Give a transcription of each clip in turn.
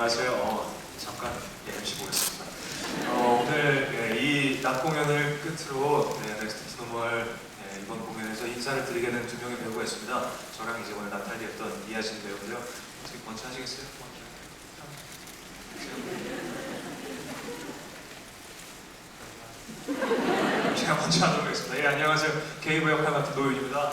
안녕하세요. 어, 잠깐 예, MC 보겠습니다. 어, 오늘 예, 네, 이낮 공연을 끝으로 네, 넥스트 스노멀 네, 이번 공연에서 인사를 드리게 된 두 명의 배우가 있습니다. 저랑 이제 오늘 나탈리였던 이하진 배우인데요. 어떻게 먼저 하시겠어요? 먼저. 제가 먼저 하도록 하겠습니다. 예, 안녕하세요. 게이브 역할 맡은 노윤입니다.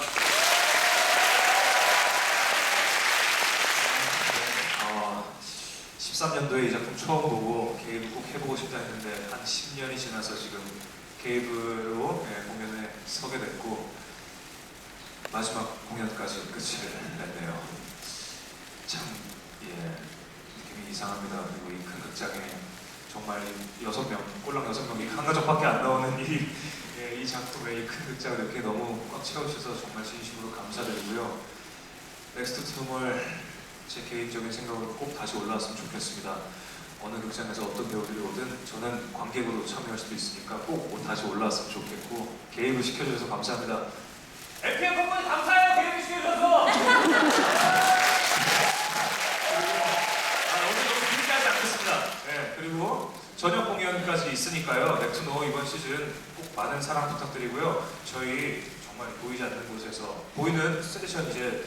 13년도에 이 작품 처음 보고 게이브 꼭 해보고 싶다 했는데 한 10년이 지나서 지금 게이브로 예, 공연에 서게 됐고 마지막 공연까지 끝을 냈네요. 참 예, 느낌이 이상합니다. 그리고 이 큰 극장에 정말 이 여섯 명, 꼴랑 여섯 명이 한 가족밖에 안 나오는 이, 예, 이 작품의 이큰 극장을 이렇게 너무 꽉 채워주셔서 정말 진심으로 감사드리고요. 넥스트 투몰 제 개인적인 생각으로 꼭 다시 올라왔으면 좋겠습니다. 어느 극장에서 어떤 배우들이 오든 저는 관객으로 참여할 수도 있으니까 꼭 다시 올라왔으면 좋겠고 개입을 시켜주셔서 감사합니다. LPM 덕분에 감사해요 개입 시켜줘서 아, 오늘 너무 길게 하지 않겠습니다. 네, 그리고 저녁 공연까지 있으니까요. 넥투노 이번 시즌 꼭 많은 사랑 부탁드리고요. 저희 정말 보이지 않는 곳에서 보이는 세션 이제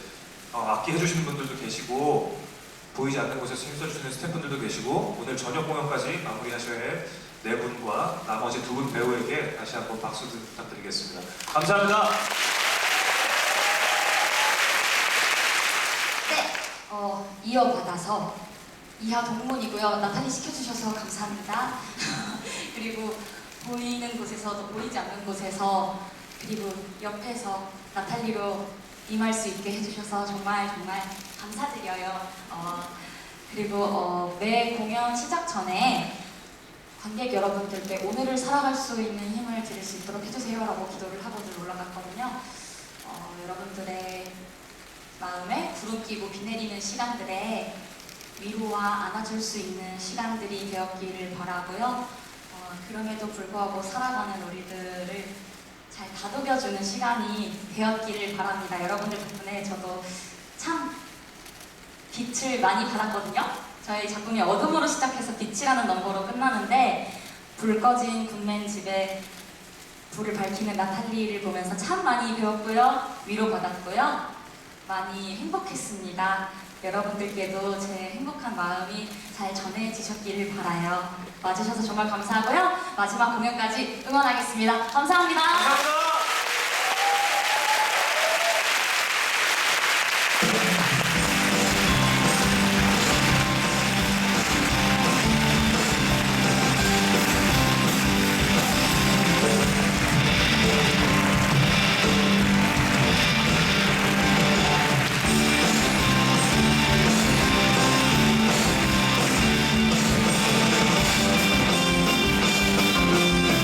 어, 악기 해주시는 분들도 계시고 보이지 않는 곳에서 힘써주시는 스태프분들도 계시고 오늘 저녁 공연까지 마무리하셔야 할네 분과 나머지 두 분 배우에게 다시 한번 박수 부탁드리겠습니다. 감사합니다. 네, 어, 이어받아서 이하 동문이고요. 나탈리 시켜주셔서 감사합니다. 그리고 보이는 곳에서도 보이지 않는 곳에서 그리고 옆에서 나탈리로 임할 수 있게 해주셔서 정말 정말 감사드려요. 어, 그리고 어, 매 공연 시작 전에 관객 여러분들께 오늘을 살아갈 수 있는 힘을 드릴 수 있도록 해주세요라고 기도를 하고 늘 올라갔거든요. 어, 여러분들의 마음에 구름 끼고 비 내리는 시간들에 위로와 안아줄 수 있는 시간들이 되었기를 바라고요. 어, 그럼에도 불구하고 살아가는 우리들을 잘 다독여주는 시간이 되었기를 바랍니다. 여러분들 덕분에 저도 참 빛을 많이 받았거든요. 저희 작품이 어둠으로 시작해서 빛이라는 넘버로 끝나는데 불 꺼진 군맨 집에 불을 밝히는 나탈리를 보면서 참 많이 배웠고요. 위로받았고요. 많이 행복했습니다. 여러분들께도 제 행복한 마음이 잘 전해지셨기를 바라요. 와주셔서 정말 감사하고요. 마지막 공연까지 응원하겠습니다. 감사합니다. 감사합니다.